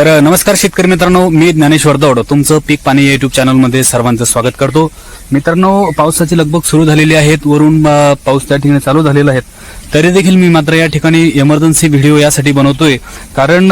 तर नमस्कार शेतकरी मित्रांनो मी ज्ञानेश्वर दौड. तुमचं पीक पाणी युट्यूब चॅनलमध्ये सर्वांचं स्वागत करतो. मित्रांनो पावसाची लगबग सुरू झालेली आहेत. वरून पाऊस त्या ठिकाणी चालू झालेला आहे. तरी देखील मी मात्र या ठिकाणी इमर्जन्सी व्हिडिओ यासाठी बनवतोय. कारण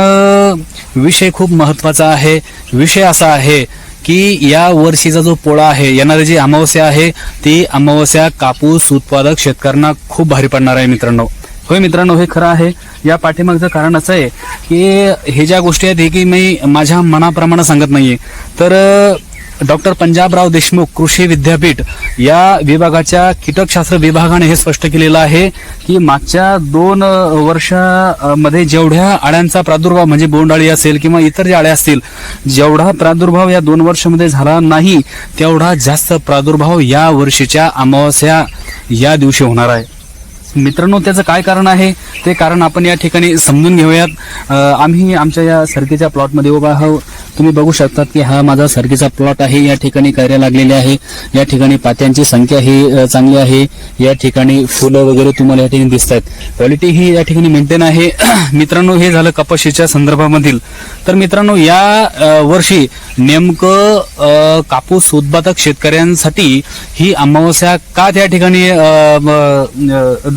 विषय खूप महत्त्वाचा आहे. विषय असा आहे की या वर्षीचा जो पोळा आहे येणारी जी अमावस्या आहे ती अमावस्या कापूस उत्पादक शेतकऱ्यांना खूप भारी पडणार आहे मित्रांनो. होय मित्रांनो हे खरं आहे. या पाठीमागचं कारण असं आहे की हे ज्या गोष्टी आहेत हे की मी माझ्या मनाप्रमाणे सांगत नाहीये. तर डॉक्टर पंजाबराव देशमुख कृषी विद्यापीठ या विभागाच्या कीटकशास्त्र विभागाने हे स्पष्ट केलेलं आहे की मागच्या दोन वर्षामध्ये जेवढ्या अळ्यांचा प्रादुर्भाव म्हणजे बोंडाळी असेल किंवा इतर ज्या अळ्या असतील जेवढा प्रादुर्भाव या दोन वर्षामध्ये झाला नाही तेवढा जास्त प्रादुर्भाव या वर्षीच्या अमावस्या या दिवशी होणार आहे. मित्रांनो त्याचं काय कारण आहे? ते कारण आपण या ठिकाणी समजून घेऊयात. आम्ही आमच्या या सरकीच्या प्लॉटमध्ये उभा आहोत. तुम्ही बघू शकतात की हा माझा सरकीचा प्लॉट आहे. या ठिकाणी कैऱ्या लागलेल्या आहे. या ठिकाणी पात्यांची संख्या ही चांगली आहे. या ठिकाणी फुलं वगैरे तुम्हाला या ठिकाणी दिसत आहेत क्वालिटी ही या ठिकाणी मेंटेन आहे. मित्रांनो हे झालं कपाशीच्या संदर्भामधील. तर मित्रांनो या वर्षी नेमकं कापूस उत्पादक शेतकऱ्यांसाठी ही अमावस्या का त्या ठिकाणी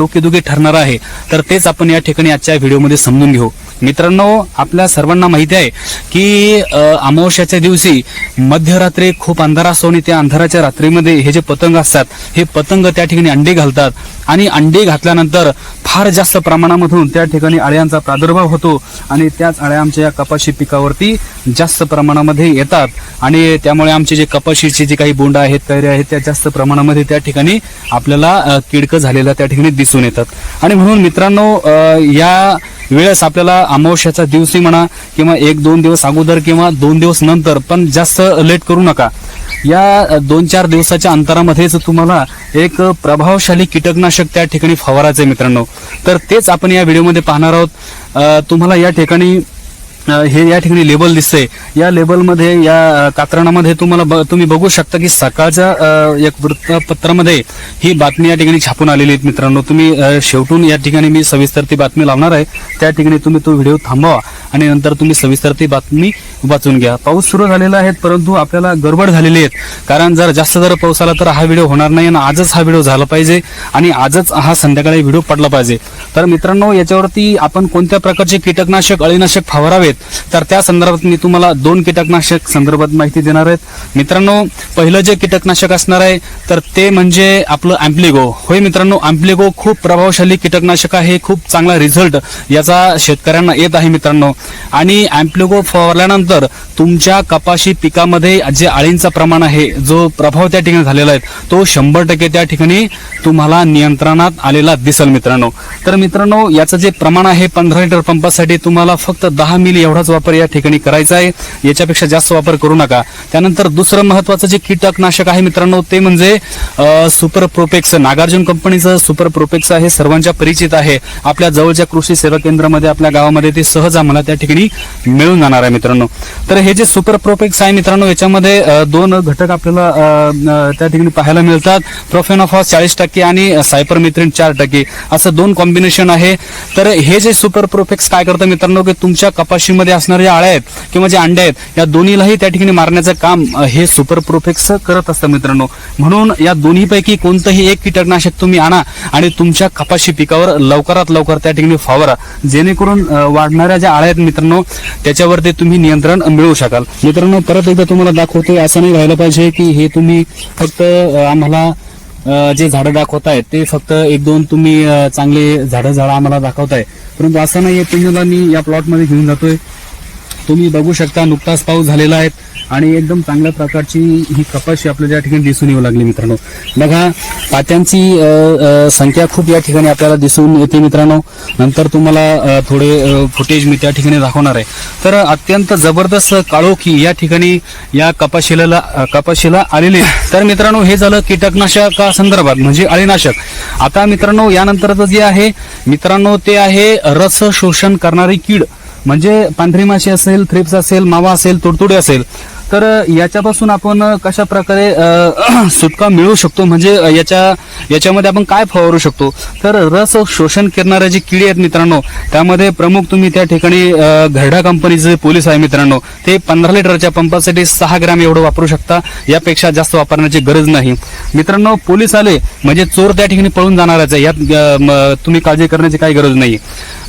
डोकेदुखी ठरणार आहे. तर तेच आपण या ठिकाणी आजच्या व्हिडिओमध्ये समजून घेऊ. मित्रांनो आपल्या सर्वांना माहिती आहे की अमावस्याच्या दिवशी मध्यरात्री खूप अंधार असतो आणि त्या अंधाराच्या रात्रीमध्ये हे जे पतंग असतात हे पतंग त्या ठिकाणी अंडे घालतात. आणि अंडे घातल्यानंतर फार जास्त प्रमाणामधून त्या ठिकाणी अळ्यांचा प्रादुर्भाव होतो आणि त्याच अळ्या आमच्या या कपाशी पिकावरती जास्त प्रमाणामध्ये येतात. आणि त्यामुळे आमचे जे कपाशीचे जे काही बोंड आहेत कैरे आहेत त्या जास्त प्रमाणामध्ये त्या ठिकाणी आपल्याला किडकं झालेल्या त्या ठिकाणी दिसून येतात. आणि म्हणून मित्रांनो या वेळेस आपल्याला अमावस्याचा दिवशी म्हणा किंवा एक दोन दिवस अगोदर किंवा दोन दिवस नंतर पण जास्त लेट करू नका. या दोन चार दिवसाच्या अंतरामध्येच तुम्हाला एक प्रभावशाली कीटकनाशक त्या ठिकाणी फवारायचं आहे मित्रांनो. तर तेच आपण या व्हिडिओमध्ये पाहणार आहोत. तुम्हाला या ठिकाणी हे या ठिकाणी लेबल दिसतंय. या लेबलमध्ये या कात्रणामध्ये तुम्हाला ब- तुम्ही बघू शकता की सकाळच्या एक वृत्तपत्रामध्ये ही बातमी या ठिकाणी छापून आलेली आहे मित्रांनो. तुम्ही शेवटून या ठिकाणी मी सविस्तर ती बातमी लावणार आहे. त्या ठिकाणी तुम्ही तो व्हिडिओ थांबवा आणि नंतर तुम्ही सविस्तर ती बातमी वाचून घ्या. पाऊस सुरू झालेला आहे परंतु आपल्याला गडबड झालेली आहेत. कारण जर जास्त जर पाऊस आला तर हा व्हिडिओ होणार नाही आणि आजच हा व्हिडिओ झाला पाहिजे आणि आजच हा संध्याकाळी व्हिडिओ पडला पाहिजे. तर मित्रांनो याच्यावरती आपण कोणत्या प्रकारचे कीटकनाशक अळीनाशक फवारावे आहेत. तर त्या संदर्भात मी तुम्हाला दोन कीटकनाशक संदर्भात माहिती देणार आहेत. मित्रांनो पहिलं जे कीटकनाशक असणार आहे तर ते म्हणजे आपलं अँप्लिगो होय मित्रांनो अँप्लिगो खूप प्रभावशाली कीटकनाशक आहे खूप चांगला रिझल्ट याचा शेतकऱ्यांना येत आहे मित्रांनो. आणि अँप्लिगो फवारल्यानंतर तुमच्या कपाशी पिकामध्ये जे अळींचा प्रमाण आहे जो प्रभाव त्या ठिकाणी झालेला आहे तो शंभर टक्के त्या ठिकाणी तुम्हाला नियंत्रणात आलेला दिसेल मित्रांनो. तर मित्रांनो याचं जे प्रमाण आहे पंधरा लिटर पंपासाठी तुम्हाला फक्त दहा मिली एवढाच वापर या ठिकाणी करायचा आहे. याच्यापेक्षा जास्त वापर करू नका. त्यानंतर दुसरं महत्वाचं जे कीटकनाशक आहे मित्रांनो ते म्हणजे सुपर प्रोपेक्स नागार्जुन कंपनीचं सुपर प्रोपेक्स आहे सर्वांच्या परिचित आहे. आपल्या जवळच्या कृषी सेवा केंद्रामध्ये आपल्या गावामध्ये ते सहज आम्हाला त्या ठिकाणी मिळून जाणार आहे मित्रांनो. तर हे जे सुपर प्रोपेक्स आहे मित्रांनो याच्यामध्ये दोन घटक आपल्याला त्या ठिकाणी पाहायला मिळतात. प्रोफेनॉफॉस चाळीस टक्के आणि सायपरमिथ्रिन चार टक्के. असं दोन कॉम्बिनेशन आहे. तर हे जे सुपर प्रोफेक्स काय करतं मित्रांनो की तुमच्या कपाशी कपाशीमध्ये असणारे ज्या अळ्या आहेत किंवा जे अंडे आहेत या दोन्हीलाही त्या ठिकाणी मारण्याचं काम हे सुपर प्रोफेक्स करत असतं मित्रांनो. म्हणून या दोन्हीपैकी कोणतंही एक कीटकनाशक तुम्ही आणा आणि तुमच्या कपाशी पिकावर लवकरात लवकर त्या ठिकाणी फवारा. जेणेकरून वाढणाऱ्या ज्या आळ्या आहेत मित्रांनो त्याच्यावरती तुम्ही नियंत्रण मिळवू शकाल. मित्रांनो परत एकदा तुम्हाला दाखवतोय असं नाही व्हायला पाहिजे की हे तुम्ही फक्त आम्हाला जे झाडं दाखवताय ते फक्त एक दोन तुम्ही चांगले झाडं झाडं आम्हाला दाखवताय. परंतु असं नाही तुम्हाला मी या प्लॉटमध्ये घेऊन जातोय. तुम्ही बघू शकता नुकताच पाऊस झालेला आहे. आणि एकदम चांगल्या प्रकारची ही कपाशी आपल्याला या ठिकाणी दिसून येऊ लागली मित्रांनो. बघा पात्यांची संख्या खूप या ठिकाणी आपल्याला दिसून येते मित्रांनो. नंतर तुम्हाला थोडे फुटेज मी त्या ठिकाणी दाखवणार आहे. तर अत्यंत जबरदस्त काळोखी या ठिकाणी या कपाशीला कपाशीला आलेली तर मित्रांनो हे झालं कीटकनाशका संदर्भात म्हणजे अळीनाशक. आता मित्रांनो यानंतरचं जे आहे मित्रांनो ते आहे रस शोषण करणारी कीड. म्हणजे पांढरी माशी असेल थ्रिप्स असेल मावा असेल तुडतुडे असेल. तर याच्यापासून आपण कशा प्रकारे सुटका मिळवू शकतो? म्हणजे याच्या याच्यामध्ये आपण काय फवारू शकतो? तर रस शोषण करणारे जे किडे आहेत मित्रांनो त्यामध्ये प्रमुख तुम्ही त्या ठिकाणी घरडा कंपनीचे पोलीस आहे मित्रांनो ते पंधरा लिटरच्या पंपासाठी सहा ग्रॅम एवढं वापरू शकता. यापेक्षा जास्त वापरण्याची गरज नाही. मित्रांनो पोलीस आले म्हणजे चोर त्या ठिकाणी पळून जाणारच आहे. यात तुम्ही काळजी करण्याची काही गरज नाही.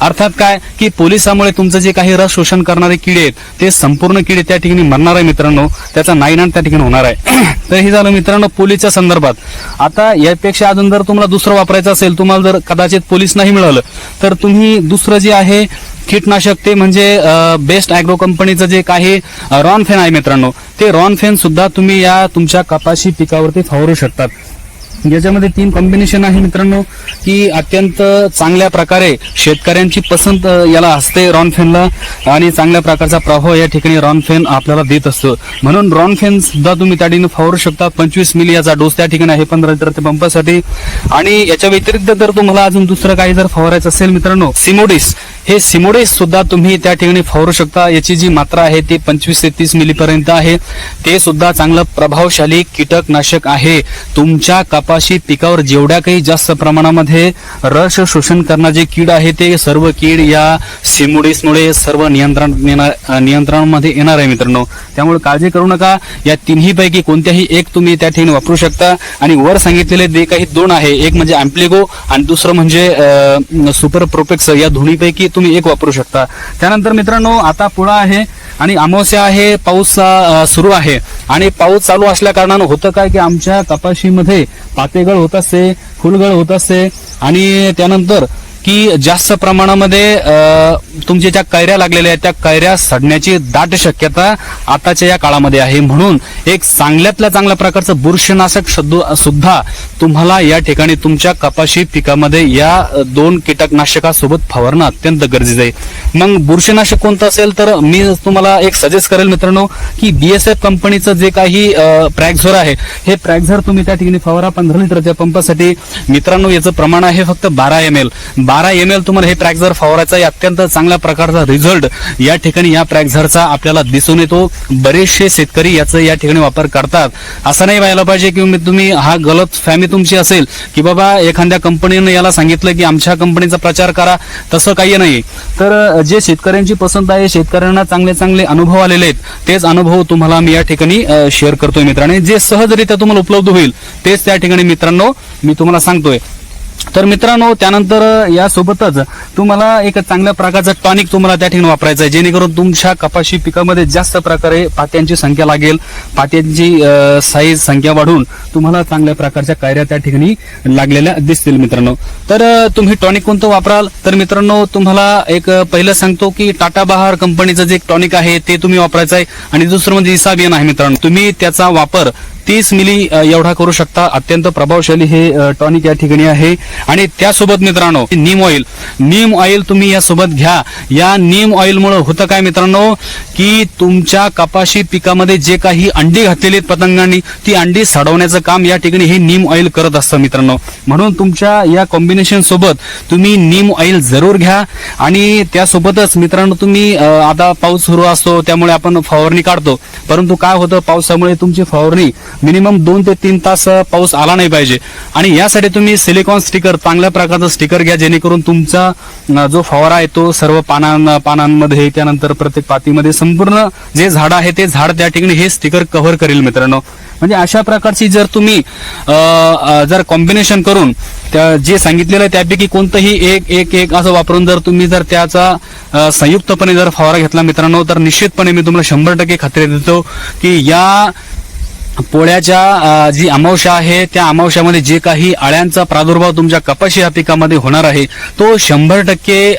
अर्थात काय? की पोलिसामुळे तुमचं जे काही रस शोषण करणारे किडे आहेत ते संपूर्ण किडे त्या ठिकाणी मरणार आहे मित्रांनो. त्याचा नाईन त्या ठिकाणी होणार आहे. तर हे झालं मित्रांनो पोलीसच्या संदर्भात. आता यापेक्षा अजून जर तुम्हाला दुसरं वापरायचं असेल तुम्हाला जर कदाचित पोलीस नाही मिळालं तर तुम्ही दुसरं जे आहे कीटनाशक ते म्हणजे बेस्ट अॅग्रो कंपनीचं जे काही रॉन फेन आहे मित्रांनो. ते रॉन फेन सुद्धा तुम्ही या तुमच्या कपाशी पिकावरती फावरू शकतात. याच्यामध्ये तीन कॉम्बिनेशन आहे मित्रांनो की अत्यंत चांगल्या प्रकारे शेतकऱ्यांची पसंत याला असते रॉनफेनला आणि चांगल्या प्रकारचा प्रभाव या ठिकाणी रॉनफेन आपल्याला देत असतो. म्हणून रॉनफेन सुद्धा तुम्ही त्या ठिकाणी फवारू शकता. पंचवीस मिली याचा डोस त्या ठिकाणी आहे पंधरा लिटर ते पंपासाठी. आणि याच्या व्यतिरिक्त जर तुम्हाला अजून दुसरं काही जर फवारायचं असेल मित्रांनो सिमोडिस. हे सिमोडिस सुद्धा तुम्ही त्या ठिकाणी फवारू शकता. याची जी मात्रा आहे ती पंचवीस ते तीस मिलीपर्यंत आहे. ते सुद्धा चांगलं प्रभावशाली कीटकनाशक आहे. तुमच्या कपाशी पिकावर जेवढ्या काही जास्त प्रमाणामध्ये रस शोषण करणारे जे कीड आहे ते सर्व कीड या सिमोडेसमुळे सर्व नियंत्रण नियंत्रणामध्ये येणार आहे मित्रांनो. त्यामुळे काळजी करू नका. या तिन्ही पैकी कोणत्याही एक तुम्ही त्या ठिकाणी वापरू शकता. आणि वर सांगितलेले जे काही दोन आहे एक म्हणजे अँप्लिगो आणि दुसरं म्हणजे सुपर प्रोपेक्स या दोन्हीपैकी तुम्ही एक वापरू शकता. त्यानंतर मित्रांनो आता पुळा आहे आणि अमावस्या आहे पाऊस सुरू आहे. आणि पाऊस चालू असल्या कारणानं होतं काय की आमच्या कपाशीमध्ये पातेगळ होत असते फुलगळ होत असते आणि त्यानंतर की जास्त प्रमाणामध्ये तुमच्या ज्या कैऱ्या लागलेल्या आहेत त्या कैऱ्या सडण्याची दाट शक्यता आताच्या या काळामध्ये आहे. म्हणून एक चांगल्यातल्या चांगल्या प्रकारचं बुरशीनाशक सुद्धा तुम्हाला या ठिकाणी तुमच्या कपाशी पिकामध्ये या दोन कीटकनाशकासोबत फवारणं अत्यंत गरजेचं आहे. मग बुरशीनाशक कोणतं असेल तर मी तुम्हाला एक सजेस्ट करेल मित्रांनो की बीएसएफ कंपनीचं जे काही प्रॅक्झर आहे हे प्रॅक्झर तुम्ही त्या ठिकाणी फवारा पंधरा लिटरच्या पंपासाठी. मित्रांनो याचं प्रमाण आहे फक्त बारा एम एल बारा एम एल तुम्हाला हे प्रॅक्झर फवारायचा अत्यंत चांगल्या प्रकारचा रिझल्ट या ठिकाणी या प्रॅक्झरचा आपल्याला दिसून येतो. बरेचसे शेतकरी याचा या ठिकाणी वापर करतात. असं नाही व्हायला पाहिजे की मी- तुम्ही हा गलत फॅमी तुमची असेल की बाबा एखाद्या कंपनीनं याला सांगितलं की आमच्या कंपनीचा प्रचार करा. तसं काही नाही. तर जे शेतकऱ्यांची पसंत आहे शेतकऱ्यांना चांगले चांगले अनुभव आलेले आहेत तेच अनुभव तुम्हाला मी या ठिकाणी शेअर करतोय मित्रांनी. जे सहजरित्या तुम्हाला उपलब्ध होईल तेच त्या ठिकाणी मित्रांनो मी तुम्हाला सांगतोय. तर मित्रांनो त्यानंतर यासोबतच तुम्हाला एक चांगल्या प्रकारचं टॉनिक तुम्हाला त्या ठिकाणी वापरायचं आहे. जेणेकरून तुमच्या कपाशी पिकामध्ये जास्त प्रकारे पात्यांची संख्या लागेल. पात्यांची साईज संख्या वाढून तुम्हाला चांगल्या प्रकारच्या कायऱ्या त्या ठिकाणी लागलेल्या दिसतील मित्रांनो. तर तुम्ही टॉनिक कोणतं वापराल? तर मित्रांनो तुम्हाला एक पहिलं सांगतो की टाटा बहार कंपनीचं जे टॉनिक आहे ते तुम्ही वापरायचं आहे. आणि दुसरं म्हणजे इसाबियन आहे मित्रांनो. तुम्ही त्याचा वापर तीस मिली एवढा करू शकता. अत्यंत प्रभावशाली हे टॉनिक या ठिकाणी आहे. आणि त्यासोबत मित्रांनो नीम ऑइल. नीम ऑइल तुम्ही यासोबत घ्या. या नीम ऑइलमुळे होतं काय मित्रांनो? की तुमच्या कपाशी पिकामध्ये जे काही अंडी घातलेली आहेत पतंगांनी ती अंडी सडवण्याचं काम या ठिकाणी हे नीम ऑइल करत असतं मित्रांनो. म्हणून तुमच्या या कॉम्बिनेशन सोबत तुम्ही नीम ऑइल जरूर घ्या. आणि त्यासोबतच मित्रांनो तुम्ही आता पाऊस सुरू असतो त्यामुळे आपण फवारणी काढतो. परंतु काय होतं पावसामुळे तुमची फवारणी मिनिमम दोन ते तीन तास पाऊस आला नाही पाहिजे. आणि यासाठी तुम्ही सिलिकॉन स्टिकर चांगल्या प्रकारचं स्टिकर घ्या जेणेकरून तुमचा जो फवारा आहे तो सर्व पानां पानांमध्ये त्यानंतर प्रत्येक पातीमध्ये संपूर्ण जे झाड आहे ते झाड त्या ठिकाणी हे स्टिकर कव्हर करेल मित्रांनो. म्हणजे अशा प्रकारची जर तुम्ही जर कॉम्बिनेशन करून त्या जे सांगितलेलं आहे त्यापैकी कोणतंही एक एक एक असं वापरून जर तुम्ही जर त्याचा संयुक्तपणे जर फवारा घेतला मित्रांनो तर निश्चितपणे मी तुम्हाला शंभर टक्के खात्री देतो की या पोळ्याच्या जी अमावस्या आहे त्या अमावश्यामध्ये जे काही अळ्यांचा प्रादुर्भाव तुमच्या कपाशी या पिकामध्ये होणार आहे तो शंभर टक्के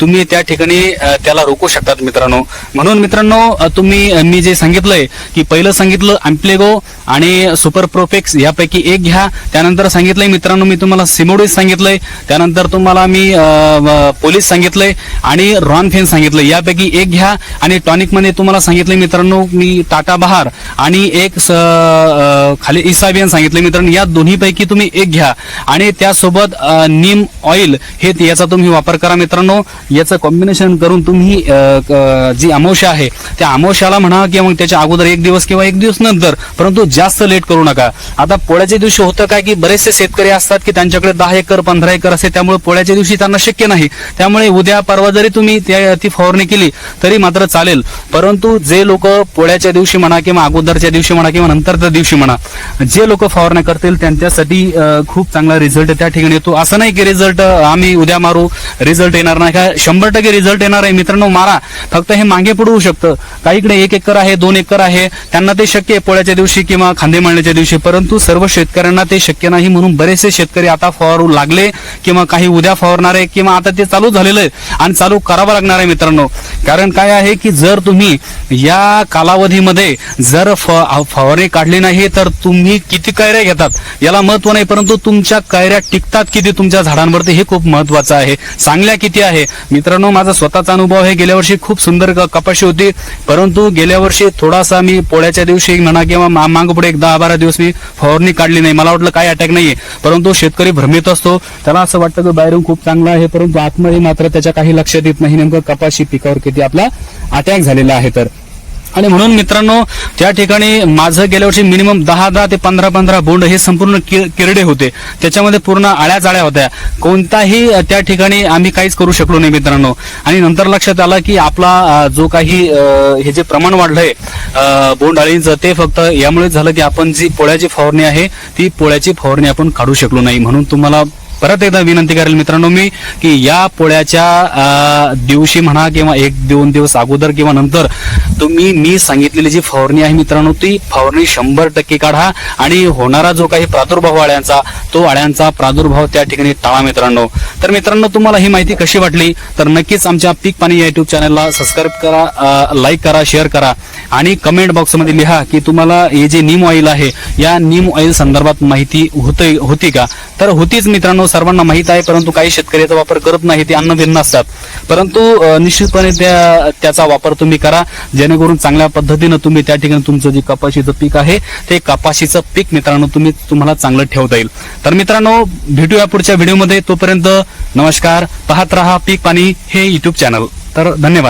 तुम्ही त्या ठिकाणी त्याला रोखू शकतात मित्रांनो. म्हणून मित्रांनो तुम्ही मी जे सांगितलंय की पहिलं सांगितलं अँप्लेगो आणि सुपर प्रोफेक्स यापैकी एक घ्या. त्यानंतर सांगितलंय मित्रांनो मी तुम्हाला सिमोडिस सांगितलंय. त्यानंतर तुम्हाला मी पोलीस सांगितलंय आणि रॉनफेन सांगितलंय. यापैकी एक घ्या आणि टॉनिकमध्ये तुम्हाला सांगितलंय मित्रांनो मी टाटा बहार आणि एक प्लस खाली इसाबियन सांगितले मित्रांनो या दोन्हीपैकी तुम्ही एक घ्या. आणि त्यासोबत नीम ऑइल हे याचा तुम्ही वापर करा मित्रांनो. याचं कॉम्बिनेशन करून तुम्ही जी अमावश्या आहे त्या अमावश्याला म्हणा किंवा मग त्याच्या अगोदर एक दिवस किंवा एक दिवस नंतर परंतु जास्त लेट करू नका. आता पोळ्याच्या दिवशी होतं काय की बरेचसे शेतकरी असतात की त्यांच्याकडे दहा एकर पंधरा एकर असते त्यामुळे पोळ्याच्या दिवशी त्यांना शक्य नाही. त्यामुळे उद्या परवा जरी तुम्ही त्या- ती फवारणी केली तरी मात्र चालेल. परंतु जे लोक पोळ्याच्या दिवशी म्हणा किंवा अगोदरच्या दिवशी म्हणा किंवा नंतरच्या दिवशी म्हणा जे लोक फवारण्या करतील त्यांच्यासाठी खूप चांगला रिझल्ट त्या ठिकाणी येतो. असं नाही की रिझल्ट आम्ही उद्या मारू रिझल्ट येणार नाही. का शंभर टक्के रिझल्ट येणार आहे. मित्रांनो मारा. फक्त हे मागे पुढू शकतं. काहीकडे एक एकर आहे दोन एकर आहे. त्यांना ते शक्य आहे पोळ्याच्या दिवशी किंवा खांदे मांडण्याच्या दिवशी. परंतु सर्व शेतकऱ्यांना ते शक्य नाही म्हणून बरेचसे शेतकरी आता फवारू लागले किंवा काही उद्या फवारणार आहे किंवा आता ते चालू झालेलं आहे आणि चालू करावं लागणार आहे मित्रांनो. कारण काय आहे की जर तुम्ही या कालावधीमध्ये जर फ- फवारणी काढली नाही तर तुम्ही किती कैऱ्या घेतात? याला महत्त्व नाही परंतु तुमच्या कैऱ्या टिकतात किती तुमच्या झाडांवरती हे खूप महत्वाचं आहे. चांगल्या किती आहे? मित्रांनो माझा स्वतःचा अनुभव आहे गेल्या वर्षी खूप सुंदर कपाशी होती परंतु गेल्या वर्षी थोडासा मी पोळ्याच्या दिवशी म्हणा किंवा मा- पुढे एक दहा बारा दिवस मी फवारणी काढली नाही. मला वाटलं काय अटॅक नाहीये परंतु शेतकरी भ्रमित असतो. त्याला असं वाटतं की बाहेरून खूप चांगला आहे परंतु आतमध्ये मात्र त्याच्या काही लक्षात येत नाही. नेमकं कपाशी पिकावर किती आपला अटॅक झालेला आहे तर आणि म्हणून मित्रांनो त्या ठिकाणी माझं गेल्या वर्षी मिनिमम दहा दहा ते पंधरा पंधरा बोंड हे संपूर्ण कि- किरडे होते. त्याच्यामध्ये पूर्ण आळ्या जाळ्या होत्या. कोणताही त्या ठिकाणी आम्ही काहीच करू शकलो नाही मित्रांनो. आणि नंतर लक्षात आलं की आपला जो काही हे जे प्रमाण वाढलंय बोंड अळींचं ते फक्त यामुळे झालं की आपण जी पोळ्याची फवारणी आहे ती पोळ्याची फवारणी आपण काढू शकलो नाही. म्हणून तुम्हाला परत एकदा विनंती करेल मित्रांनो मी की या पोळ्याच्या दिवशी म्हणा किंवा एक दोन दिवस अगोदर किंवा नंतर तुम्ही मी सांगितलेली जी फवारणी आहे मित्रांनो ती फवारणी शंभर टक्के काढा आणि होणारा जो काही प्रादुर्भाव अळ्यांचा तो अळ्यांचा प्रादुर्भाव त्या ठिकाणी टाळा मित्रांनो. तर मित्रांनो तुम्हाला ही माहिती कशी वाटली? तर नक्कीच आमच्या पीक पाणी या युट्यूब चॅनलला सबस्क्राईब करा लाईक करा शेअर करा आणि कमेंट बॉक्समध्ये लिहा की तुम्हाला हे जे नीम ऑइल आहे या नीम ऑइल संदर्भात माहिती होते होती का? तर होतीच मित्रांनो हो, सर्वांना माहीत आहे परंतु काही शेतकरी याचा वापर करत नाही ते अन्नभिन्न असतात. परंतु निश्चितपणे त्या त्याचा वापर तुम्ही करा. जेणेकरून चांगल्या पद्धतीनं तुम्ही त्या ठिकाणी तुमचं जे कपाशीचं पीक आहे ते कपाशीचं पीक मित्रांनो तुम्ही तुम्हाला चांगलं ठेवता येईल. तर मित्रांनो भेटूया पुढच्या व्हिडिओमध्ये. तोपर्यंत नमस्कार. पाहत रहा पीक पाणी हे युट्यूब चॅनल तर धन्यवाद.